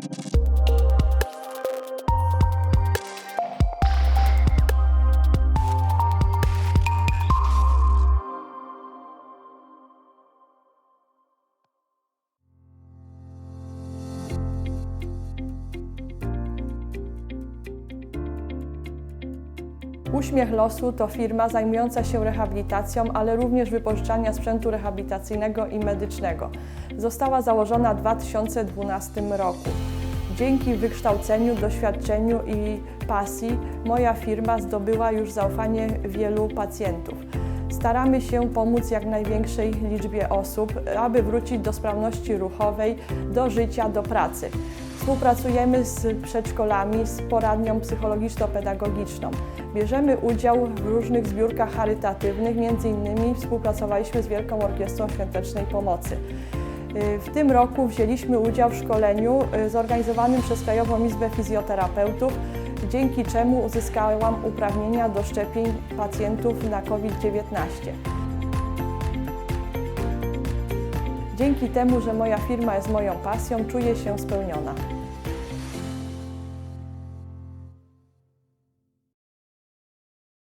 thank you Uśmiech Losu to firma zajmująca się rehabilitacją, ale również wypożyczania sprzętu rehabilitacyjnego i medycznego. Została założona w 2012 roku. Dzięki wykształceniu, doświadczeniu i pasji moja firma zdobyła już zaufanie wielu pacjentów. Staramy się pomóc jak największej liczbie osób, aby wrócić do sprawności ruchowej, do życia, do pracy. Współpracujemy z przedszkolami, z poradnią psychologiczno-pedagogiczną. Bierzemy udział w różnych zbiórkach charytatywnych, między innymi współpracowaliśmy z Wielką Orkiestrą Świątecznej Pomocy. Y, W tym roku wzięliśmy udział w szkoleniu y, zorganizowanym przez Krajową Izbę Fizjoterapeutów, dzięki czemu uzyskałam uprawnienia do szczepień pacjentów na COVID-19. Dzięki temu, że moja firma jest moją pasją, czuję się spełniona.